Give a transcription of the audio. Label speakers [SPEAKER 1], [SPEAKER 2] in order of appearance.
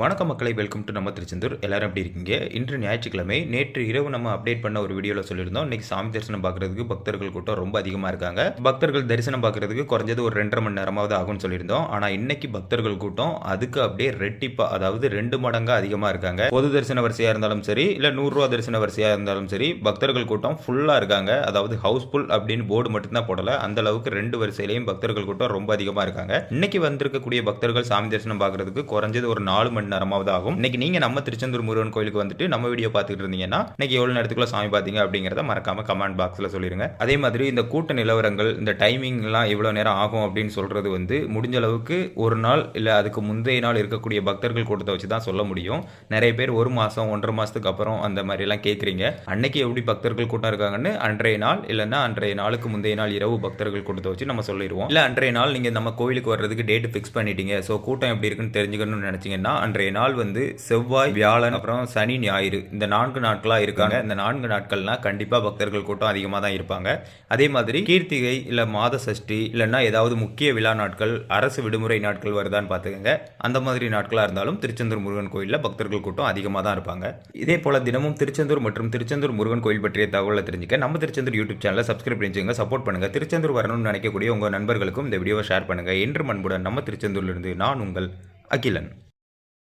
[SPEAKER 1] வணக்கம் மக்களை welcome to நம்ம திருச்செந்தூர். எல்லாரும் எப்படி இருக்கீங்க? இன்று ஞாயிற்றுக்கிழமை நேற்று இரவு நம்ம அப்டேட் பண்ண ஒரு வீடியோவில் சொல்லியிருந்தோம். இன்னைக்கு சாமி தரிசனம் பார்க்கறதுக்கு பக்தர்கள் கூட்டம் ரொம்ப அதிகமாக இருக்காங்க. பக்தர்கள் தரிசனம் பார்க்கறதுக்கு குறைஞ்சது ஒரு ரெண்டரை மணி நேரமாவது ஆகும்னு சொல்லியிருந்தோம். ஆனால் இன்னைக்கு பக்தர்கள் கூட்டம் அதுக்கு அப்படியே ரெட்டிப்பா அதாவது ரெண்டு மடங்கா அதிகமாக இருக்காங்க. பொது தரிசன வரிசையாக இருந்தாலும் சரி இல்லை நூறுரூவா தரிசன வரிசையாக இருந்தாலும் சரி பக்தர்கள் கூட்டம் ஃபுல்லாக இருக்காங்க. அதாவது ஹவுஸ்ஃபுல் அப்படின்னு போர்டு மட்டும்தான் போடல. அந்த அளவுக்கு ரெண்டு வரிசையிலையும் பக்தர்கள் கூட்டம் ரொம்ப அதிகமாக இருக்காங்க. இன்னைக்கு வந்திருக்கக்கூடிய பக்தர்கள் சாமி தரிசனம் பார்க்கறதுக்கு குறைஞ்சது ஒரு நாலு மணி நேரமாவது ஆகும் இன்னைக்கு நீங்க நம்ம திருச்செந்தூர் முருகன் கோயிலுக்கு வந்துட்டு நம்ம வீடியோ பார்த்துட்டு இருந்தீங்கன்னா இன்னைக்கு எவ்வளவு நேரத்துக்குள்ள சாமி பார்த்தீங்க அப்படிங்கிறத மறக்காம கமெண்ட் பாக்ஸ்ல சொல்லிருங்க. அதே மாதிரி இந்த கூட்ட நிலவரங்கள் இந்த டைமிங் எல்லாம் எவ்வளவு நேரம் ஆகும் அப்படின்னு சொல்றது வந்து முடிஞ்ச அளவுக்கு ஒரு நாள் இல்ல அதுக்கு முந்தைய நாள் இருக்கக்கூடிய பக்தர்கள் கூட்டத்தை வச்சு தான் சொல்ல முடியும். நிறைய பேர் ஒரு மாசம் ஒன்றரை மாசத்துக்கு அப்புறம் அந்த மாதிரி எல்லாம் கேட்குறீங்க அன்னைக்கு எப்படி பக்தர்கள் கூட்டம் இருக்காங்கன்னு அன்றைய நாள் இல்லைன்னா அன்றைய நாளுக்கு முந்தைய நாள் இரவு பக்தர்கள் கூட்டத்தை வச்சு நம்ம சொல்லிடுவோம். இல்ல அன்றைய நாள் நீங்க நம்ம கோயிலுக்கு வர்றதுக்கு டேட் ஃபிக்ஸ் பண்ணிட்டீங்க. ஸோ கூட்டம் எப்படி இருக்குன்னு தெரிஞ்சுக்கணும்னு நினைச்சீங்கன்னா அன்றைய நாள் வந்து செவ்வாய் வியாழன் அப்புறம் சனி ஞாயிறு. இந்த நான்கு நாட்களா இருக்காங்க. இந்த நான்கு நாட்கள்னா கண்டிப்பா பக்தர்கள் கூட்டம் அதிகமாக தான் இருப்பாங்க. அதே மாதிரி கீர்த்திகை இல்ல மாத சஷ்டி இல்லைன்னா ஏதாவது முக்கிய விழா நாட்கள் அரசு விடுமுறை நாட்கள் வருதான்னு பார்த்துக்கங்க அந்த மாதிரி நாட்களா இருந்தாலும் திருச்செந்தூர் முருகன் கோயிலில் பக்தர்கள் கூட்டம் அதிகமாக தான் இருப்பாங்க. இதே போல தினமும் திருச்செந்தூர் மற்றும் திருச்செந்தூர் முருகன் கோயில் பற்றிய தகவலை தெரிஞ்சுக்க நம்ம திருச்செந்தூர் யூடியூப் சேனலை சப்ஸ்கிரைப் பண்ணிச்சுங்க சப்போர்ட் பண்ணுங்க. திருச்செந்தூர் வரணும்னு நினைக்கக்கூடிய உங்க நண்பர்களுக்கும் இந்த வீடியோவை ஷேர் பண்ணுங்க. என்று மண்புடன் நம்ம திருச்செந்தூர்ல இருந்து நான் உங்கள் அகிலன்.